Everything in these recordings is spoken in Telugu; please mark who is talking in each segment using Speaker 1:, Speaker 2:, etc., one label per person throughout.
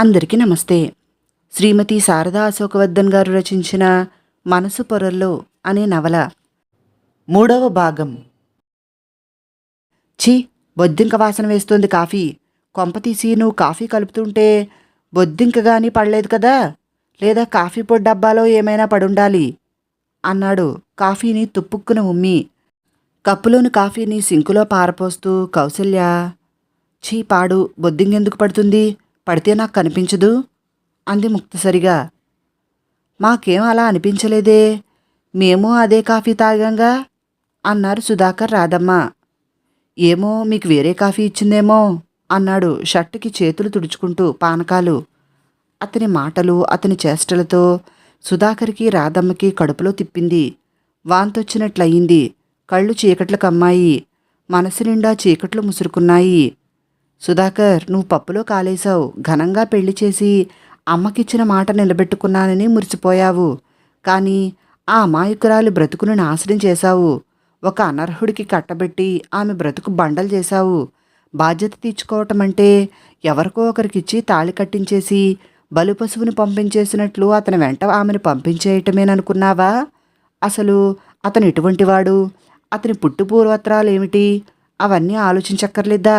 Speaker 1: అందరికీ నమస్తే. శ్రీమతి శారదా అశోకవర్ధన్ గారు రచించిన మనసు పొరల్లో అనే నవల. మూడవ భాగం. ఛీ బొద్దింక వాసన వేస్తుంది కాఫీ. కొంప తీసి నువ్వు కాఫీ కలుపుతుంటే బొద్దింక కానీ పడలేదు కదా? లేదా కాఫీ పొడి డబ్బాలో ఏమైనా పడుండాలి? అన్నాడు కాఫీని తుప్పుక్కున ఉమ్మి. కప్పులోని కాఫీని సింకులో పారపోస్తూ కౌసల్య ఛీ పాడు బొద్దింగెందుకు పడుతుంది? పడితే నాకు కనిపించదు? అంది ముక్తసరిగా. మాకేం అలా అనిపించలేదే? మేము అదే కాఫీ తాగంగా? అన్నారు సుధాకర్ రాధమ్మ. ఏమో మీకు వేరే కాఫీ ఇచ్చిందేమో? అన్నాడు షర్టుకి చేతులు తుడుచుకుంటూ పానకాలు. అతని మాటలు అతని చేష్టలతో సుధాకర్కి రాధమ్మకి కడుపులో తిప్పింది. వాంతొచ్చినట్లయింది. కళ్ళు చీకట్లు కమ్మాయి మనసు నిండా చీకట్లు ముసురుకున్నాయి. సుధాకర్ నువ్వు పప్పులో కాలేశావు. ఘనంగా పెళ్ళి చేసి అమ్మకిచ్చిన మాట నిలబెట్టుకున్నానని మురిసిపోయావు. కానీ ఆ అమాయకురాలు బ్రతుకును నాశనం చేశావు. ఒక అనర్హుడికి కట్టబెట్టి ఆమె బ్రతుకు బండలు చేశావు. బాధ్యత తీర్చుకోవటం అంటే ఎవరికో ఒకరికిచ్చి తాళి కట్టించేసి బలు పశువుని పంపించేసినట్లు అతని వెంట ఆమెను పంపించేయటమేననుకున్నావా? అసలు అతను ఎటువంటివాడు అతని పుట్టు పూర్వత్రాలు ఏమిటి అవన్నీ ఆలోచించక్కర్లేదా?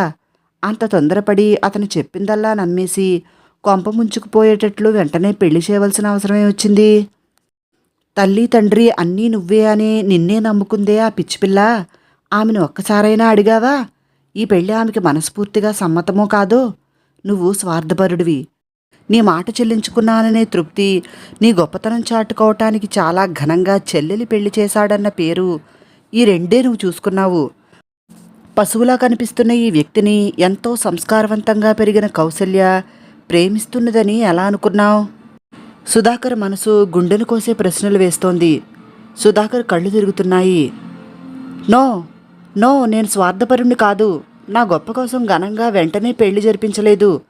Speaker 1: అంత తొందరపడి అతను చెప్పిందల్లా నమ్మేసి కొంప ముంచుకుపోయేటట్లు వెంటనే పెళ్ళి చేయవలసిన అవసరమే వచ్చింది. తల్లి తండ్రి అన్నీ నువ్వే అని నిన్నే నమ్ముకుందే ఆ పిచ్చిపిల్ల ఆమెను ఒక్కసారైనా అడిగావా? ఈ పెళ్ళి ఆమెకి మనస్ఫూర్తిగా సమ్మతమో కాదో? నువ్వు స్వార్థపరుడివి. నీ మాట చెల్లించుకున్నాననే తృప్తి నీ గొప్పతనం చాటుకోవటానికి చాలా ఘనంగా చెల్లెలి పెళ్ళి చేశాడన్న పేరు ఈ రెండే నువ్వు చూసుకున్నావు. పశువులా కనిపిస్తున్న ఈ వ్యక్తిని ఎంతో సంస్కారవంతంగా పెరిగిన కౌసల్య ప్రేమిస్తున్నదని ఎలా అనుకున్నావు? సుధాకర్ మనసు గుండెను కోసే ప్రశ్నలు వేస్తోంది. సుధాకర్ కళ్ళు తిరుగుతున్నాయి. నో నో నేను స్వార్థపరుణ్ణి కాదు. నా గొప్ప కోసం ఘనంగా వెంటనే పెళ్ళి జరిపించలేదు.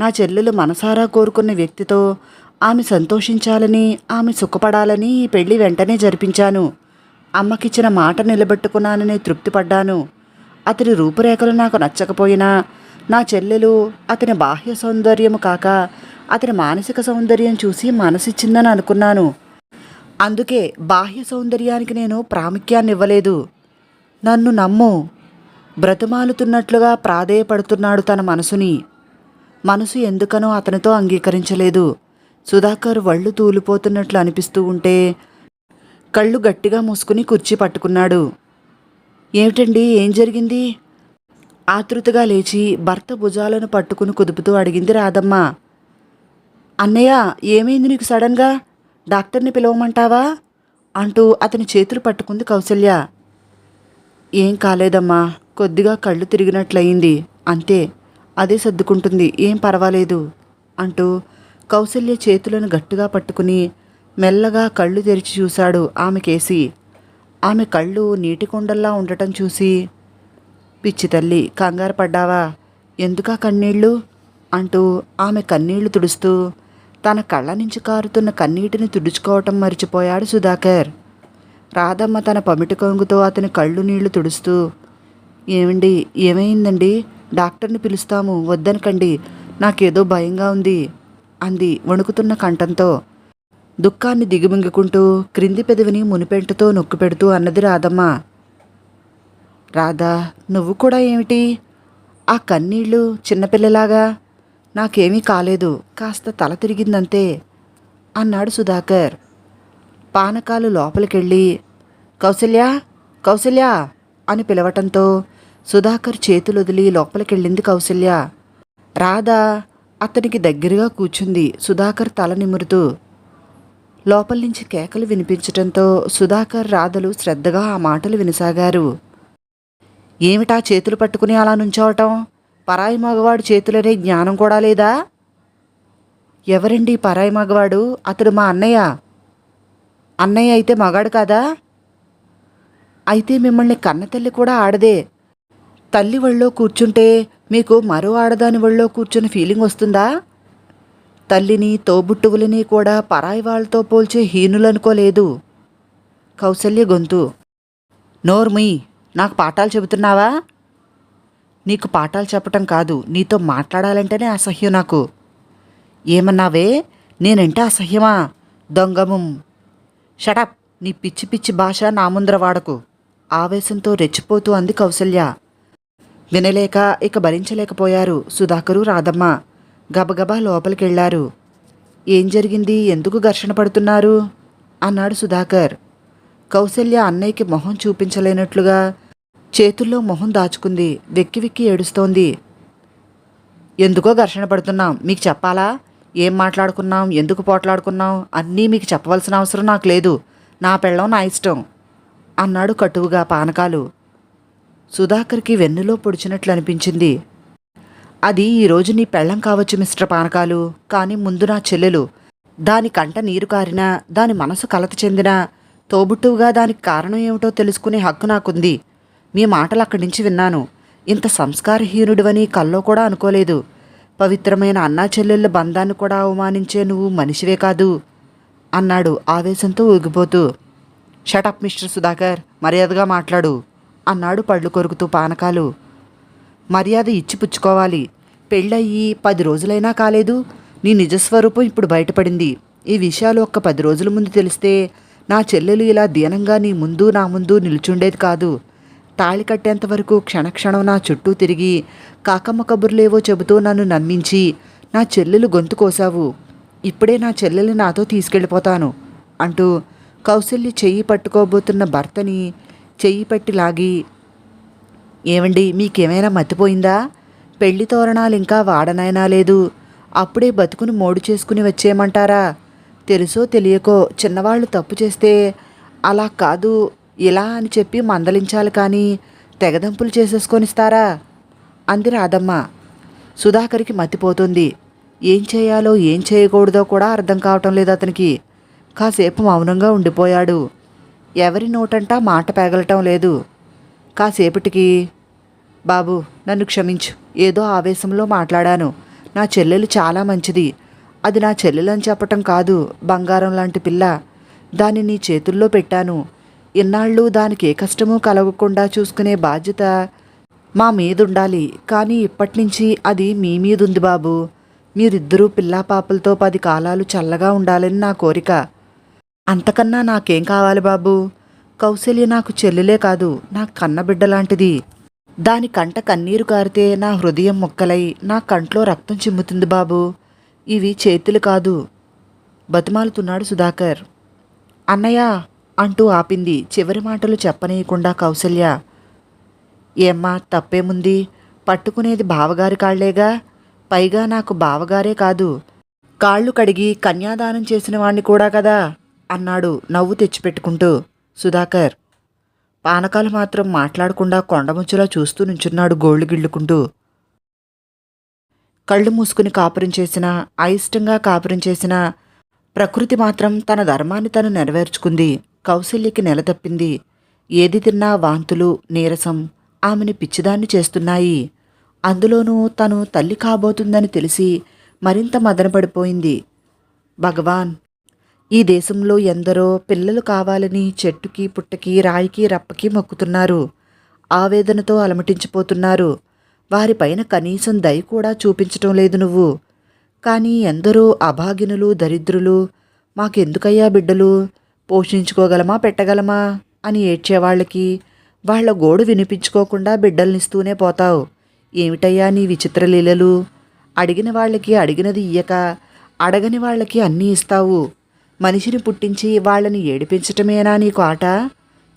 Speaker 1: నా చెల్లెలు మనసారా కోరుకున్న వ్యక్తితో ఆమె సంతోషించాలని ఆమె సుఖపడాలని ఈ పెళ్ళి వెంటనే జరిపించాను. అమ్మకిచ్చిన మాట నిలబెట్టుకున్నాననే తృప్తి పడ్డాను అతని రూపురేఖలు నాకు నచ్చకపోయినా నా చెల్లెలు అతని బాహ్య సౌందర్యము కాక అతని మానసిక సౌందర్యం చూసి మనసిచ్చిందని అనుకున్నాను. అందుకే బాహ్య సౌందర్యానికి నేను ప్రాముఖ్యాన్ని ఇవ్వలేదు నన్ను నమ్ము. బ్రతుమాలుతున్నట్లుగా ప్రాధేయపడుతున్నాడు తన మనసుని. మనసు ఎందుకనో అతనితో అంగీకరించలేదు. సుధాకర్ వళ్ళు తూలిపోతున్నట్లు అనిపిస్తూ ఉంటే కళ్ళు గట్టిగా మూసుకుని కుర్చీ పట్టుకున్నాడు. ఏమిటండి? ఏం జరిగింది? ఆతృతగా లేచి భర్త భుజాలను పట్టుకుని కుదుపుతూ అడిగింది రాధమ్మ. అన్నయ్య ఏమైంది నీకు సడన్గా? డాక్టర్ని పిలవమంటావా? అంటూ అతని చేతులు పట్టుకుంది కౌసల్య. ఏం కాలేదమ్మా కొద్దిగా కళ్ళు తిరిగినట్లయింది. అంతే అదే సర్దుకుంటుంది ఏం పర్వాలేదు అంటూ కౌసల్య చేతులను గట్టిగా పట్టుకుని మెల్లగా కళ్ళు తెరిచి చూశాడు ఆమెకేసి. ఆమె కళ్ళు నీటికొండల్లా ఉండటం చూసి పిచ్చి తల్లి కంగారు పడ్డావా? ఎందుకా కన్నీళ్ళు? అంటూ ఆమె కన్నీళ్ళు తుడుస్తూ తన కళ్ళ నుంచి కారుతున్న కన్నీటిని తుడుచుకోవటం మర్చిపోయాడు సుధాకర్. రాధమ్మ తన పమిటి కొంగుతో అతని కళ్ళు నీళ్ళు తుడుస్తూ ఏమండి ఏమైందండి? డాక్టర్ని పిలుస్తాము వద్దనకండి నాకేదో భయంగా ఉంది అంది వణుకుతున్న కంఠంతో. దుఃఖాన్ని దిగుమింగుకుంటూ క్రింది పెదవిని మునిపెంటతో నొక్కు పెడుతూ అన్నది రాధమ్మ. రాధా నువ్వు కూడా ఏమిటి? ఆ కన్నీళ్ళు చిన్నపిల్లలాగా నాకేమీ కాలేదు కాస్త తల తిరిగిందంతే అన్నాడు సుధాకర్. పానకాలు లోపలికెళ్ళి కౌసల్య కౌసల్య అని పిలవటంతో సుధాకర్ చేతులు వదిలి లోపలికెళ్ళింది కౌసల్య. రాధ అతనికి దగ్గరగా కూర్చుంది సుధాకర్ తల నిమురుతూ. లోపల నుంచి కేకలు వినిపించటంతో సుధాకర్ రాధలు శ్రద్ధగా ఆ మాటలు వినసాగారు. ఏమిటా చేతులు పట్టుకుని అలా నుంచోవటం? పరాయి మగవాడు చేతులనే జ్ఞానం కూడా లేదా? ఎవరండి పరాయి మగవాడు? అతడు మా అన్నయ్య. అన్నయ్య అయితే మగాడు కాదా? అయితే మిమ్మల్ని కన్నతల్లి కూడా ఆడదే. తల్లి ఒళ్ళో కూర్చుంటే మీకు మరో ఆడదాని ఒళ్ళో కూర్చుని ఫీలింగ్ వస్తుందా? తల్లిని తోబుట్టువులని కూడా పరాయి వాళ్ళతో పోల్చే హీనులనుకోలేదు. కౌసల్య గొంతు. నోర్మి నాకు పాఠాలు చెబుతున్నావా? నీకు పాఠాలు చెప్పటం కాదు నీతో మాట్లాడాలంటేనే అసహ్యం నాకు. ఏమన్నావే? నేనంటే అసహ్యమా? దొంగము. షటప్ నీ పిచ్చి పిచ్చి భాష నా ముందర వాడకు. ఆవేశంతో రెచ్చిపోతూ అంది కౌసల్య. వినలేక ఇక భరించలేకపోయారు సుధాకరు రాధమ్మ. గబగబా లోపలికెళ్ళారు ఏం జరిగింది? ఎందుకు ఘర్షణ పడుతున్నారు? అన్నాడు సుధాకర్. కౌశల్య అన్నయ్యకి మొహం చూపించలేనట్లుగా చేతుల్లో మొహం దాచుకుంది. వెక్కి వెక్కి ఏడుస్తోంది. ఎందుకో ఘర్షణ పడుతున్నాం? మీకు చెప్పాలా? ఏం మాట్లాడుకున్నాం? ఎందుకు పోట్లాడుకున్నాం? అన్నీ మీకు చెప్పవలసిన అవసరం నాకు లేదు. నా పెళ్ళం నా ఇష్టం అన్నాడు కటువుగా పానకాలు. సుధాకర్కి వెన్నులో పొడిచినట్లు అనిపించింది అది ఈరోజు నీ పెళ్ళం కావచ్చు మిస్టర్ పానకాలు. కానీ ముందు నా చెల్లెలు. దాని కంట నీరు కారినా దాని మనసు కలత చెందినా తోబుట్టువుగా దానికి కారణం ఏమిటో తెలుసుకునే హక్కు నాకుంది. మీ మాటలు అక్కడి నుంచి విన్నాను. ఇంత సంస్కారహీనుడివని కల్లో కూడా అనుకోలేదు. పవిత్రమైన అన్నా చెల్లెళ్ళ బంధాన్ని కూడా అవమానించే నువ్వు మనిషివే కాదు అన్నాడు ఆవేశంతో ఊగిపోతూ. Shut up mister Sudhakar. మర్యాదగా మాట్లాడు అన్నాడు పళ్ళు కొరుకుతూ పానకాలు. మర్యాద ఇచ్చి పుచ్చుకోవాలి. పెళ్ళయ్యి పది రోజులైనా కాలేదు. నీ నిజస్వరూపం ఇప్పుడు బయటపడింది. ఈ విషయాలు ఒక్క పది రోజుల ముందు తెలిస్తే నా చెల్లెలు ఇలా దీనంగా నీ ముందు నా ముందు నిల్చుండేది కాదు. తాళి కట్టేంత వరకు క్షణక్షణం నా చుట్టూ తిరిగి కాకమ్మ కబుర్లేవో చెబుతూ నన్ను నమ్మించి నా చెల్లెలు గొంతు కోసావు ఇప్పుడే నా చెల్లెలు నాతో తీసుకెళ్ళిపోతాను అంటూ కౌశల్య చెయ్యి పట్టుకోబోతున్న భర్తని చెయ్యి పట్టి లాగి ఏమండి మీకేమైనా మతిపోయిందా? పెళ్ళి తోరణాలు ఇంకా వాడనైనా లేదు. అప్పుడే బతుకుని మోడు చేసుకుని వచ్చేయమంటారా? తెలుసో తెలియకో చిన్నవాళ్ళు తప్పు చేస్తే అలా కాదు ఇలా అని చెప్పి మందలించాలి కానీ తెగదంపులు చేసేసుకొనిస్తారా? అంది రాధమ్మ. సుధాకర్కి మతిపోతుంది. ఏం చేయాలో ఏం చేయకూడదో కూడా అర్థం కావటం లేదు అతనికి. కాసేపు మౌనంగా ఉండిపోయాడు. ఎవరి నోటంటా మాట పెగలటం లేదు. కాసేపటికి బాబు నన్ను క్షమించు. ఏదో ఆవేశంలో మాట్లాడాను. నా చెల్లెలు చాలా మంచిది. అది నా చెల్లెలని చెప్పటం కాదు బంగారం లాంటి పిల్ల. దాన్ని నీ చేతుల్లో పెట్టాను. ఇన్నాళ్ళు దానికి ఏ కష్టమూ కలగకుండా చూసుకునే బాధ్యత మా మీదుండాలి. కానీ ఇప్పటినుంచి అది మీ మీదుంది బాబు. మీరిద్దరూ పిల్లా పాపలతో పది కాలాలు చల్లగా ఉండాలని నా కోరిక. అంతకన్నా నాకేం కావాలి బాబు? కౌశల్య నాకు చెల్లెలే కాదు నా కన్నబిడ్డ లాంటిది దాని కంట కన్నీరు కారితే నా హృదయం మొక్కలై నా కంట్లో రక్తం చిమ్ముతుంది బాబు. ఇవి చేతులు కాదు. బతిమాలుతున్నాడు సుధాకర్. అన్నయ్య! అంటూ ఆపింది. చివరి మాటలు చెప్పనీయకుండా కౌసల్య. ఏమ్మా తప్పేముంది? పట్టుకునేది బావగారి కాళ్ళేగా? పైగా నాకు బావగారే కాదు. కాళ్ళు కడిగి కన్యాదానం చేసిన వాణ్ణి కూడా కదా? అన్నాడు నవ్వు తెచ్చిపెట్టుకుంటూ సుధాకర్. పానకాలు మాత్రం మాట్లాడకుండా కొండముచ్చులా చూస్తూ నుంచున్నాడు గోళ్ళు గిళ్ళుకుంటూ. కళ్ళు మూసుకుని కాపురం చేసినా అయిష్టంగా కాపురం చేసినా ప్రకృతి మాత్రం తన ధర్మాన్ని తను నెరవేర్చుకుంది కౌశల్యకి నెల తప్పింది. ఏది తిన్నా వాంతులు నీరసం ఆమెని పిచ్చిదాన్ని చేస్తున్నాయి. అందులోనూ తను తల్లి కాబోతుందని తెలిసి మరింత మదనపడిపోయింది. భగవాన్ ఈ దేశంలో ఎందరో పిల్లలు కావాలని చెట్టుకి పుట్టకి రాయికి రప్పకి మొక్కుతున్నారు. ఆవేదనతో అలమటించిపోతున్నారు. వారిపైన కనీసం దయ కూడా చూపించటం లేదు నువ్వు. కానీ ఎందరో అభాగినులు దరిద్రులు మాకెందుకయ్యా బిడ్డలు? పోషించుకోగలమా పెట్టగలమా? అని ఏడ్చేవాళ్ళకి వాళ్ళ గోడు వినిపించుకోకుండా బిడ్డల్నిస్తూనే పోతావు. ఏమిటయ్యా నీ విచిత్ర లీలలు? అడిగిన వాళ్ళకి అడిగినది ఇయ్యక అడగని వాళ్ళకి అన్నీ ఇస్తావు. మనిషిని పుట్టించి వాళ్ళని ఏడిపించటమేనా నీకు ఆట?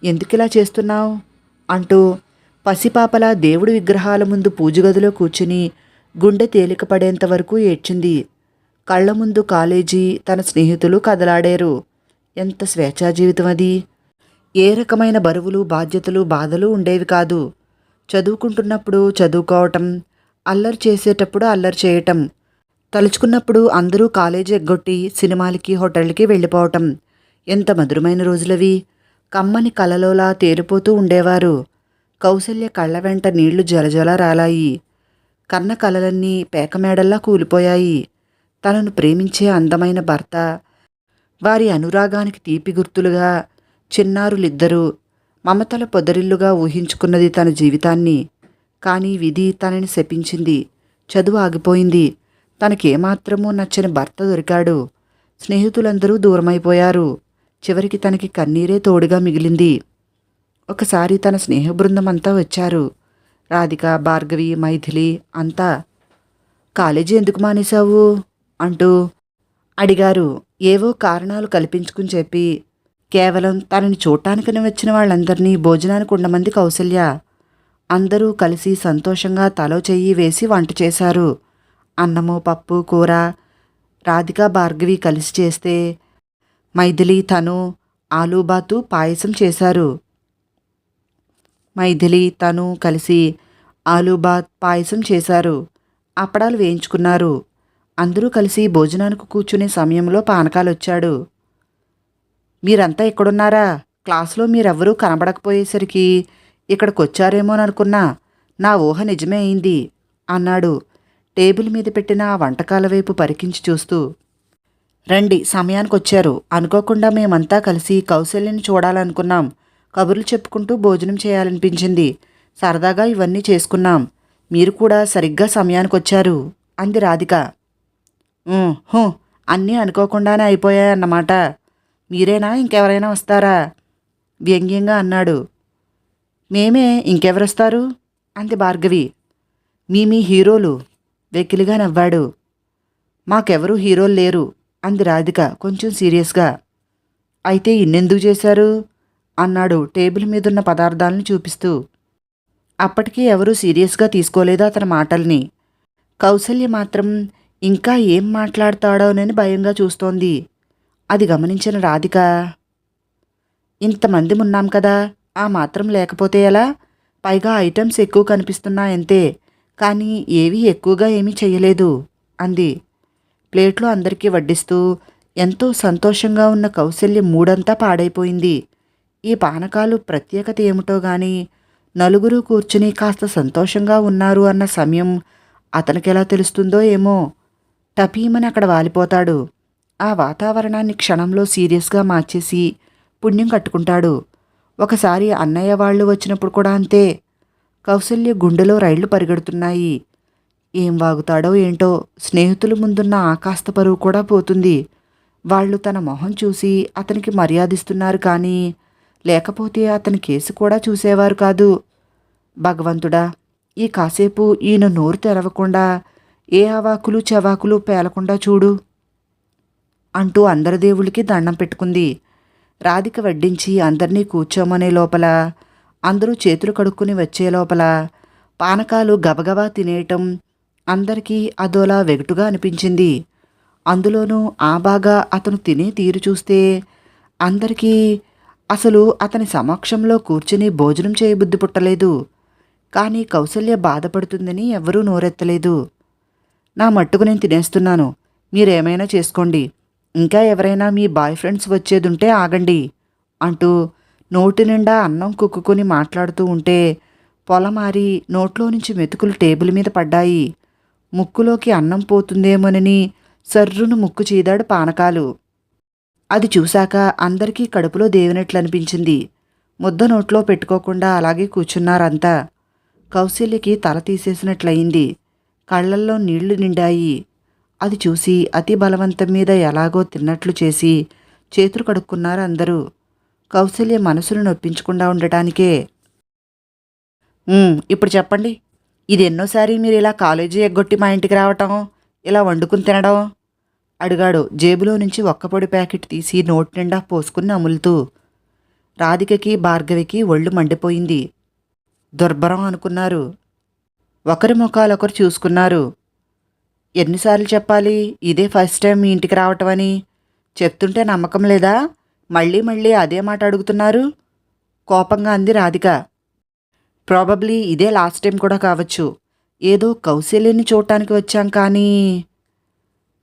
Speaker 1: ఎందుకిలా చేస్తున్నావు? అంటూ పసిపాపల దేవుడి విగ్రహాల ముందు పూజగదిలో కూర్చుని గుండె తేలికపడేంత వరకు ఏడ్చింది. కళ్ళ ముందు కాలేజీ తన స్నేహితులు కదలాడారు. ఎంత స్వేచ్ఛా జీవితం అది! ఏ రకమైన బరువులు బాధ్యతలు బాధలు ఉండేవి కాదు. చదువుకుంటున్నప్పుడు చదువుకోవటం అల్లరి చేసేటప్పుడు అల్లరి చేయటం తలుచుకున్నప్పుడు అందరూ కాలేజీ ఎగ్గొట్టి సినిమాలకి హోటళ్ళకి వెళ్ళిపోవటం. ఎంత మధురమైన రోజులవి. కమ్మని కలలోలా తేలిపోతూ ఉండేవారు. కౌశల్య కళ్ళ వెంట నీళ్ళు జలజల రాలాయి. కన్న కలలన్నీ పేకమేడల్లా కూలిపోయాయి. తనను ప్రేమించే అందమైన భర్త వారి అనురాగానికి తీపి గుర్తులుగా చిన్నారులిద్దరూ మమతల పొదరిల్లుగా ఊహించుకున్నది తన జీవితాన్ని. కానీ విధి తనని శపించింది. చదువు ఆగిపోయింది. తనకేమాత్రమూ నచ్చని భర్త దొరికాడు. స్నేహితులందరూ దూరమైపోయారు. చివరికి తనకి కన్నీరే తోడుగా మిగిలింది. ఒకసారి తన స్నేహ బృందం అంతా వచ్చారు. రాధిక భార్గవి మైథిలి అంతా కాలేజీ ఎందుకు మానేశావు? అంటూ అడిగారు. ఏవో కారణాలు కల్పించుకుని చెప్పి కేవలం తనని చూడటానికని వచ్చిన వాళ్ళందరినీ భోజనానికి ఉండమంది కౌసల్య. అందరూ కలిసి సంతోషంగా తలో చెయ్యి వేసి వంట చేశారు. అన్నము పప్పు కూర రాధిక భార్గవి కలిసి చేస్తే మైథిలి తను ఆలూబాతు పాయసం చేశారు. మైథిలి తను కలిసి ఆలూబాత్ పాయసం చేశారు. అప్పడాలు వేయించుకున్నారు. అందరూ కలిసి భోజనానికి కూర్చునే సమయంలో పానకాలు వచ్చాడు మీరంతా ఇక్కడున్నారా క్లాసులో మీరెవ్వరూ కనబడకపోయేసరికి ఇక్కడికి వచ్చారేమోననుకున్నా నా ఊహ నిజమే అయింది అన్నాడు. టేబుల్ మీద పెట్టిన ఆ వంటకాల వైపు పరికించి చూస్తూ రండి సమయానికి వచ్చారు అనుకోకుండా మేమంతా కలిసి కౌశల్యని చూడాలనుకున్నాం. కబుర్లు చెప్పుకుంటూ భోజనం చేయాలనిపించింది. సరదాగా ఇవన్నీ చేసుకున్నాం. మీరు కూడా సరిగ్గా సమయానికి వచ్చారు అంది రాధిక. హూ అన్నీ అనుకోకుండానే అయిపోయాయన్నమాట. మీరేనా ఇంకెవరైనా వస్తారా? వ్యంగ్యంగా అన్నాడు. మేమే ఇంకెవరొస్తారు? అంది భార్గవి. మీ మీ హీరోలు. వెకిలిగా నవ్వాడు. మాకెవరూ హీరోలు లేరు అంది రాధిక కొంచెం సీరియస్గా. అయితే ఇన్నెందుకు చేశారు? అన్నాడు టేబుల్ మీదున్న పదార్థాలను చూపిస్తూ. అప్పటికీ ఎవరూ సీరియస్గా తీసుకోలేదు అతని మాటల్ని? కౌసల్య మాత్రం ఇంకా ఏం మాట్లాడతాడోనని భయంగా చూస్తోంది. అది గమనించిన రాధిక. ఇంతమంది ఉన్నాం కదా ఆ మాత్రం లేకపోతే ఎలా? పైగా ఐటమ్స్ ఎక్కువ కనిపిస్తున్నాయంతే. కానీ ఏవీ ఎక్కువగా ఏమీ చెయ్యలేదు అంది. ప్లేట్లో అందరికీ వడ్డిస్తూ ఎంతో సంతోషంగా ఉన్న కౌశల్య మూడంతా పాడైపోయింది. ఈ పానకాలు ప్రత్యేకత ఏమిటో గాని నలుగురు కూర్చుని కాస్త సంతోషంగా ఉన్నారు అన్న సమయం అతనికెలా తెలుస్తుందో ఏమో. టపీమని అక్కడ వాలిపోతాడు. ఆ వాతావరణాన్ని క్షణంలో సీరియస్గా మార్చేసి పుణ్యం కట్టుకుంటాడు. ఒకసారి అన్నయ్య వాళ్ళు వచ్చినప్పుడు కూడా అంతే. కౌసల్య గుండెలో రైళ్ళు పరిగెడుతున్నాయి. ఏం వాగుతాడో ఏంటో స్నేహితుల ముందున్న ఆకాస్త పరువు కూడా పోతుంది. వాళ్ళు తన మొహం చూసి అతనికి మర్యాదిస్తున్నారు కానీ లేకపోతే అతని కేసు కూడా చూసేవారు కాదు. భగవంతుడా ఈ కాసేపు ఈయన నోరు తెరవకుండా ఏ అవాకులు చెవాకులు పేలకుండా చూడు అంటూ అందరి దేవుళ్ళకి దండం పెట్టుకుంది. రాధిక వడ్డించి అందరినీ కూర్చోమనే లోపల అందరూ చేతులు కడుక్కుని వచ్చే లోపల పానకాలు గబగబా తినేయటం అందరికీ అదోలా వెగటుగా అనిపించింది. అందులోనూ ఆ బాగా అతను తినే తీరు చూస్తే అందరికీ అసలు అతని సమక్షంలో కూర్చుని భోజనం చేయబుద్ధి పుట్టలేదు. కానీ కౌసల్య బాధపడుతుందని ఎవరూ నోరెత్తలేదు. నా మట్టుకు నేను తినేస్తున్నాను. మీరేమైనా చేసుకోండి. ఇంకా ఎవరైనా మీ బాయ్ ఫ్రెండ్స్ వచ్చేదుంటే ఆగండి అంటూ నోటి నిండా అన్నం కుక్కుని మాట్లాడుతూ ఉంటే పొలమారి నోట్లో నుంచి మెతుకులు టేబుల్ మీద పడ్డాయి. ముక్కులోకి అన్నం పోతుందేమోనని సర్రును ముక్కు చీదాడు పానకాలు. అది చూశాక అందరికీ కడుపులో దేవినట్లు అనిపించింది ముద్ద నోట్లో పెట్టుకోకుండా అలాగే కూర్చున్నారంతా. కౌశల్యకి తల తీసేసినట్లయింది. కళ్ళల్లో నీళ్ళు నిండాయి. అది చూసి అతి బలవంతం మీద ఎలాగో తిన్నట్లు చేసి చేతులు కడుక్కున్నారు అందరూ కౌశల్య మనసును నొప్పించకుండా ఉండటానికే. ఇప్పుడు చెప్పండి. ఇది ఎన్నోసారి మీరు ఇలా కాలేజీ ఎగ్గొట్టి మా ఇంటికి రావటం ఇలా వండుకుని తినడం? అడిగాడు. జేబులో నుంచి ఒక్కపొడి ప్యాకెట్ తీసి నోటి నిండా పోసుకుని అములుతూ రాధికకి భార్గవికి ఒళ్ళు మండిపోయింది. దుర్భరం అనుకున్నారు. ఒకరి ముఖాలొకరు చూసుకున్నారు. ఎన్నిసార్లు చెప్పాలి? ఇదే ఫస్ట్ టైం మీ ఇంటికి రావటం అని చెప్తుంటే నమ్మకం లేదా? మళ్ళీ మళ్ళీ అదే మాట అడుగుతున్నారు? కోపంగా అంది రాధిక. ప్రాబబ్లీ ఇదే లాస్ట్ టైం కూడా కావచ్చు. ఏదో కౌశల్యని చూడటానికి వచ్చాం కానీ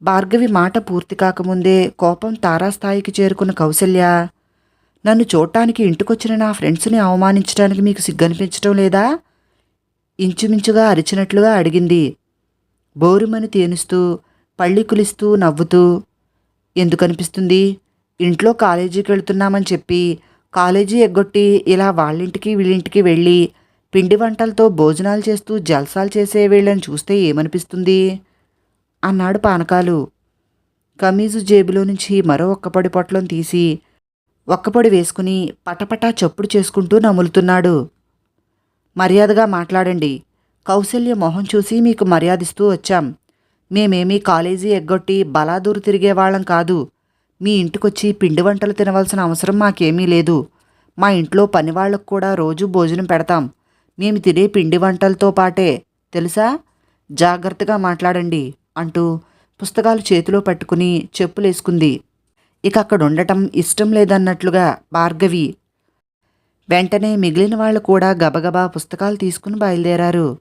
Speaker 1: భార్గవి మాట పూర్తి కాకముందే కోపం తారాస్థాయికి చేరుకున్న కౌశల్య నన్ను చూడటానికి ఇంటికొచ్చిన నా ఫ్రెండ్స్ని అవమానించడానికి మీకు సిగ్గనిపించటం లేదా? ఇంచుమించుగా అరిచినట్లుగా అడిగింది. బోరుమని తేనుస్తూ పళ్ళి కులిస్తూ నవ్వుతూ ఎందుకనిపిస్తుంది? ఇంట్లో కాలేజీకి వెళ్తున్నామని చెప్పి కాలేజీ ఎగ్గొట్టి ఇలా వాళ్ళింటికి వీళ్ళింటికి వెళ్ళి పిండి వంటలతో భోజనాలు చేస్తూ జల్సాలు చేసే వీళ్ళని చూస్తే ఏమనిపిస్తుంది? అన్నాడు పానకాలు. కమీజు జేబులో నుంచి మరో ఒక్కపొడి పొట్లం తీసి ఒక్కపొడి వేసుకుని పటపటా చప్పుడు చేసుకుంటూ నములుతున్నాడు. మర్యాదగా మాట్లాడండి. కౌశల్య మొహం చూసి మీకు మర్యాదిస్తూ వచ్చాం. మేమేమీ కాలేజీ ఎగ్గొట్టి బలాదూరు తిరిగేవాళ్ళం కాదు. మీ ఇంటికొచ్చి పిండి వంటలు తినవలసిన అవసరం మాకేమీ లేదు. మా ఇంట్లో పనివాళ్ళకు కూడా రోజు భోజనం పెడతాం. మేము తినే పిండి వంటలతో పాటే. తెలుసా? జాగ్రత్తగా మాట్లాడండి అంటూ పుస్తకాలు చేతిలో పట్టుకుని చెప్పులేసుకుంది. ఇక అక్కడ ఉండటం ఇష్టం లేదన్నట్లుగా భార్గవి వెంటనే మిగిలిన వాళ్ళు కూడా గబగబా పుస్తకాలు తీసుకుని బయలుదేరారు.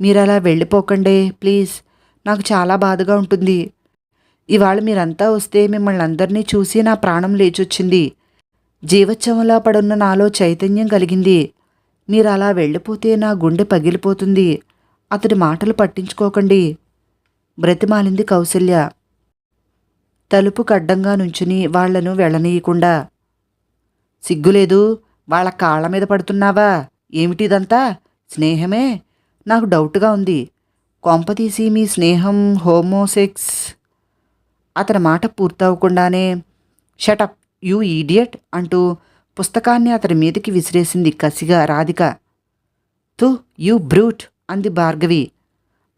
Speaker 1: మీరలా వెళ్ళిపోకండి ప్లీజ్. నాకు చాలా బాధగా ఉంటుంది. ఇవాళ మీరంతా వస్తే మిమ్మల్ని అందరినీ చూసి నా ప్రాణం లేచొచ్చింది. జీవోత్సవంలా పడున్న నాలో చైతన్యం కలిగింది. మీరు అలా వెళ్ళిపోతే నా గుండె పగిలిపోతుంది. అతడి మాటలు పట్టించుకోకండి. బ్రతిమాలింది కౌశల్య తలుపు కడ్డంగా నుంచుని వాళ్ళను వెళ్ళనీయకుండా. సిగ్గులేదు వాళ్ళ కాళ్ళ మీద పడుతున్నావా? ఏమిటిదంతా? స్నేహమే? నాకు డౌట్గా ఉంది. కొంపతీసి మీ స్నేహం హోమోసెక్స్ అతని మాట పూర్తవకుండానే షటప్ యూ ఈడియట్ అంటూ పుస్తకాన్ని అతని మీదకి విసిరేసింది కసిగా రాధిక. తు యూ బ్రూట్ అంది భార్గవి.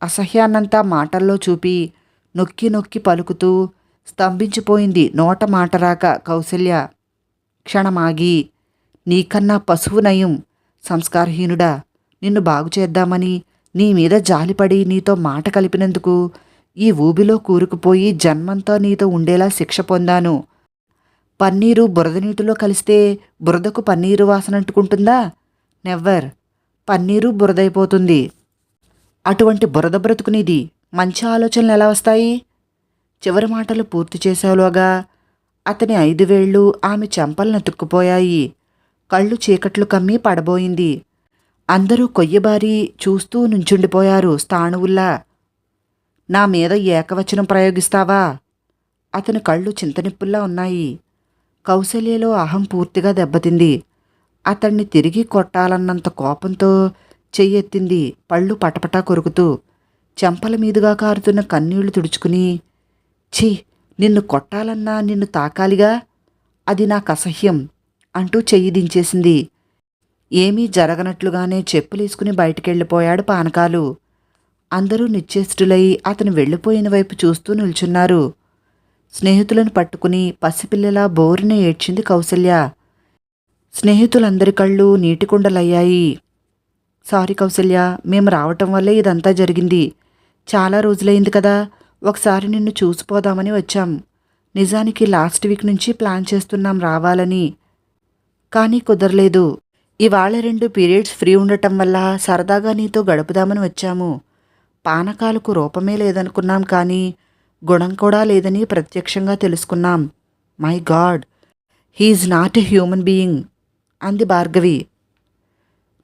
Speaker 1: అసహ్యాన్నంతా మాటల్లో చూపి నొక్కి నొక్కి పలుకుతూ స్తంభించిపోయింది నోట మాట రాక కౌసల్య క్షణమాగి నీకన్నా పశువు నయం సంస్కారహీనుడా. నిన్ను బాగు చేద్దామని నీ మీద జాలిపడి నీతో మాట కలిపినందుకు ఈ ఊబిలో కూరుకుపోయి జన్మంతా నీతో ఉండేలా శిక్ష పొందాను. పన్నీరు బురద నీటిలో కలిస్తే బురదకు పన్నీరు వాసన అంటుకుంటుందా? నెవ్వర్ పన్నీరు బురదైపోతుంది. అటువంటి బురద బ్రతుకునిది మంచి ఆలోచనలు ఎలా వస్తాయి? చివరి మాటలు పూర్తి చేసేలోగా అతని ఐదు వేళ్ళు ఆమె చెంపలను తుక్కుపోయాయి కళ్ళు చీకట్లు కమ్మి పడబోయింది. అందరూ కొయ్యబారి చూస్తూ నుంచుండిపోయారు స్థాణువుల్లా. నా మీద ఏకవచనం ప్రయోగిస్తావా? అతని కళ్ళు చింతనిప్పుల్లా ఉన్నాయి. కౌశల్యలో అహం పూర్తిగా దెబ్బతింది. అతన్ని తిరిగి కొట్టాలన్నంత కోపంతో చెయ్యెత్తింది పళ్ళు పటపటా కొరుకుతూ. చెంపల మీదుగా కారుతున్న కన్నీళ్ళు తుడుచుకుని ఛీ నిన్ను కొట్టాలన్నా నిన్ను తాకాలిగా? అది నాకు అసహ్యం అంటూ చెయ్యి దించేసింది. ఏమీ జరగనట్లుగానే చెప్పులేసుకుని బయటికెళ్ళిపోయాడు పానకాలు. అందరూ నిశ్చేష్టులై అతను వెళ్ళిపోయిన వైపు చూస్తూ నిల్చున్నారు. స్నేహితులను పట్టుకుని పసిపిల్లలా బోరున ఏడ్చింది కౌసల్య. స్నేహితులందరి కళ్ళు నీటికుండలయ్యాయి. సారీ కౌసల్య మేము రావటం వల్లే ఇదంతా జరిగింది. చాలా రోజులైంది కదా ఒకసారి నిన్ను చూసిపోదామని వచ్చాం. నిజానికి లాస్ట్ వీక్ నుంచి ప్లాన్ చేస్తున్నాం రావాలని. కానీ కుదరలేదు. ఇవాళ రెండు పీరియడ్స్ ఫ్రీ ఉండటం వల్ల సరదాగా నీతో గడుపుదామని వచ్చాము. పానకాలకు రూపమే లేదనుకున్నాం కానీ గుణం కూడా లేదని ప్రత్యక్షంగా తెలుసుకున్నాం. My god he is not a human being అంది భార్గవి.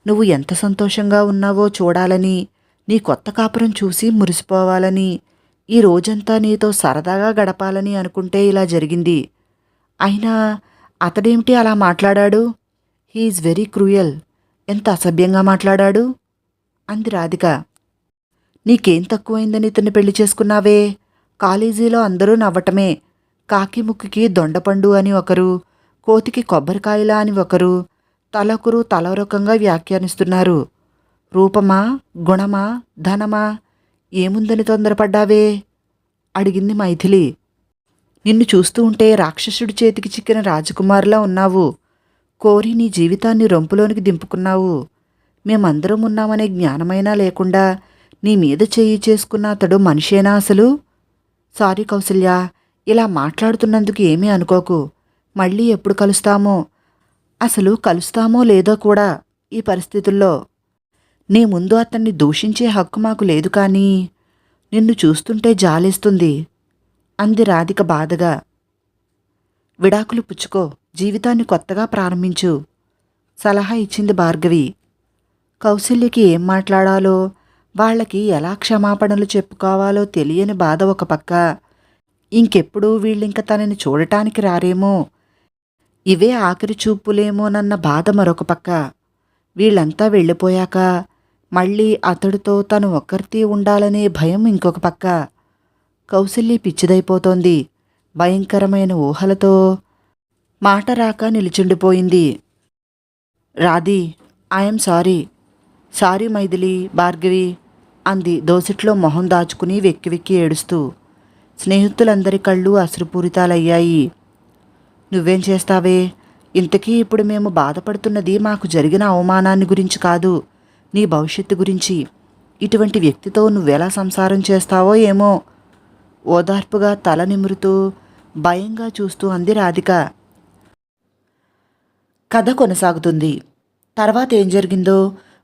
Speaker 1: నువ్వు ఎంత సంతోషంగా ఉన్నావో చూడాలని నీ కొత్త కాపురం చూసి మురిసిపోవాలని ఈ రోజంతా నీతో సరదాగా గడపాలని అనుకుంటే ఇలా జరిగింది. అయినా అతడేమిటి అలా మాట్లాడాడు? హీఈస్ వెరీ క్రూయల్ ఎంత అసభ్యంగా మాట్లాడాడు? అంది రాధిక. నీకేం తక్కువైందని ఇతన్ని పెళ్ళి చేసుకున్నావే? కాలేజీలో అందరూ నవ్వటమే. కాకిముక్కుకి దొండపండు అని ఒకరు కోతికి కొబ్బరికాయలా అని ఒకరు తలొకరు తలో రకంగా వ్యాఖ్యానిస్తున్నారు. రూపమా గుణమా ధనమా ఏముందని తొందరపడ్డావే? అడిగింది మైథిలి. నిన్ను చూస్తూ ఉంటే రాక్షసుడి చేతికి చిక్కిన రాజకుమారులా ఉన్నావు. కోరి నీ జీవితాన్ని రొంపులోనికి దింపుకున్నావు. మేమందరం ఉన్నామనే జ్ఞానమైనా లేకుండా నీ మీద చెయ్యి చేసుకున్న అతడు మనిషేనా అసలు? సారీ కౌసల్య ఇలా మాట్లాడుతున్నందుకు ఏమీ అనుకోకు. మళ్ళీ ఎప్పుడు కలుస్తామో? అసలు కలుస్తామో లేదో కూడా ఈ పరిస్థితుల్లో. నీ ముందు అతన్ని దూషించే హక్కు మాకు లేదు కానీ నిన్ను చూస్తుంటే జాలేస్తుంది. అంది రాధిక బాధగా. విడాకులు పుచ్చుకో జీవితాన్ని కొత్తగా ప్రారంభించు. సలహా ఇచ్చింది భార్గవి. కౌశల్యకి ఏం మాట్లాడాలో వాళ్ళకి ఎలా క్షమాపణలు చెప్పుకోవాలో తెలియని బాధ ఒక పక్క. ఇంకెప్పుడు వీళ్ళింక తనని చూడటానికి రారేమో? ఇవే ఆఖరి చూపులేమోనన్న బాధ మరొక పక్క. వీళ్ళంతా వెళ్ళిపోయాక మళ్ళీ అతడితో తను ఒక్కరితీ ఉండాలనే భయం ఇంకొక పక్క. కౌశల్య పిచ్చిదైపోతోంది. భయంకరమైన ఊహలతో మాట రాక నిలుచుండిపోయింది. Radhi I'm sorry. Sorry Maithili Bhargavi అంది. దోసిట్లో మొహం దాచుకుని వెక్కి వెక్కి ఏడుస్తూ. స్నేహితులందరి కళ్ళు అశ్రుపూరితాలయ్యాయి. నువ్వేం చేస్తావే? ఇంతకీ ఇప్పుడు మేము బాధపడుతున్నది మాకు జరిగిన అవమానాన్ని గురించి కాదు నీ భవిష్యత్తు గురించి. ఇటువంటి వ్యక్తితో నువ్వెలా సంసారం చేస్తావో ఏమో. ఓదార్పుగా తల నిమురుతూ భయంగా చూస్తూ అంది రాధిక. కథ కొనసాగుతుంది. తర్వాత ఏం జరిగిందో